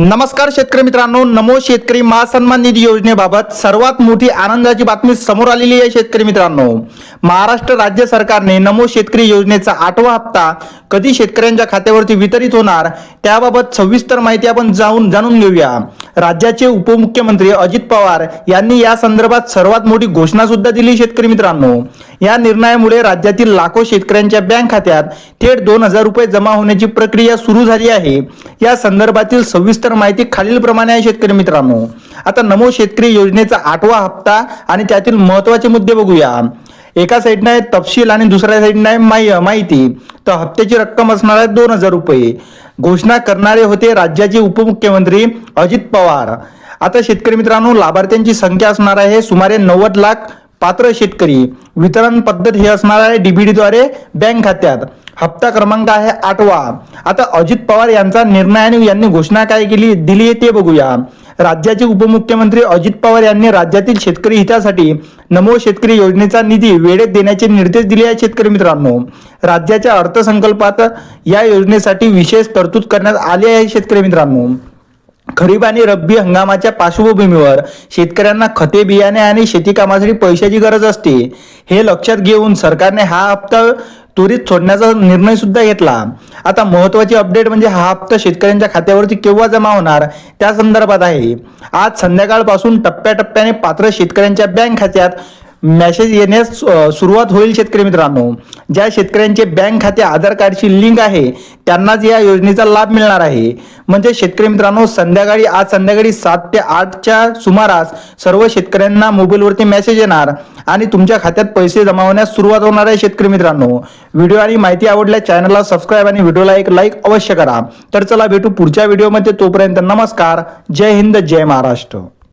नमस्कार शेतकरी मित्रांनो नमो शेतकरी महासन्मान निधी योजनेबाबत सर्वात मोठी आनंदाची बातमी समोर आलेली आहे शेतकरी मित्रांनो. महाराष्ट्र राज्य सरकारने नमो शेतकरी योजनेचा आठवा हप्ता कधी शेतकऱ्यांच्या खात्यावरती वितरित होणार त्याबाबत सविस्तर माहिती आपण जाऊन जाणून घेऊया. राज्याचे उपमुख्यमंत्री अजित पवार यांनी या संदर्भात सर्वात मोठी घोषणा सुद्धा दिली शेतकरी मित्रांनो. या निर्णयामुळे राज्यातील लाखो शेतकऱ्यांच्या बँक खात्यात थेट दोन हजार रुपये जमा होण्याची प्रक्रिया सुरू झाली आहे. या संदर्भातील सविस्तर माहिती खालीलप्रमाणे आहे शेतकरी मित्रांनो. आता नमो शेतकरी योजनेचा आठवा हप्ता आणि त्यातील महत्त्वाचे मुद्दे बघूया. एका साईडनं आहे तपशील आणि दुसऱ्या साईडनं आहे माहिती. तर हप्त्याची रक्कम असणार आहे दोन हजार रुपये. घोषणा करणारे होते राज्याचे उपमुख्यमंत्री अजित पवार. आता शेतकरी मित्रांनो लाभार्थ्यांची संख्या असणार आहे सुमारे नव्वद लाख पात्र शेतकरी. वितरण पद्धत हे असणार आहे डीबीडीद्वारे द्वारे बँक खात्यात. हप्ता क्रमांक आहे आठवा. आता अजित पवार यांचा निर्णयाने यांनी घोषणा काय केली दिली आहे ते बघूया. राज्याचे उपमुख्यमंत्री अजित पवार यांनी राज्यातील शेतकरी हितासाठी नमो शेतकरी योजनेचा निधी वेळेत देण्याचे निर्देश दिले आहेत शेतकरी मित्रांनो. राज्याच्या अर्थसंकल्पात या योजनेसाठी विशेष तरतूद करण्यात आली आहे शेतकरी मित्रांनो. खरीप आणि रब्बी हंगामाच्या पार्श्वभूमीवर शेतकऱ्यांना खते बियाणे आणि शेती कामासाठी पैशाची गरज असते. हे लक्षात घेऊन सरकारने हा हप्ता त्वरित सोडण्याचा निर्णय सुद्धा घेतला. आता महत्वाची अपडेट म्हणजे हा हप्ता शेतकऱ्यांच्या खात्यावरती केव्हा जमा होणार? त्या संदर्भात आहे. आज संध्याकाळपासून टप्प्याटप्प्याने पात्र शेतकऱ्यांच्या बँक खात्यात मेसेज येण्यास सुरुवात होईल शेतकरी मित्रांनो. ज्या शेतकऱ्यांचे बँक खाते आधार कार्डची लिंक आहे त्यांनाच या योजनेचा लाभ मिळणार आहे. म्हणजे शेतकरी मित्रांनो संध्याकाळी आज संध्याकाळी सात ते आठच्या सुमारास सर्व शेतकऱ्यांना मोबाईलवरती मेसेज येणार आणि तुमच्या खात्यात पैसे जमा होण्यास सुरुवात होणार आहे शेतकरी मित्रांनो. व्हिडिओ आणि माहिती आवडल्यास चॅनलला सबस्क्राईब आणि व्हिडिओला एक लाईक अवश्य करा. तर चला भेटू पुढच्या व्हिडिओमध्ये. तोपर्यंत नमस्कार. जय हिंद जय महाराष्ट्र.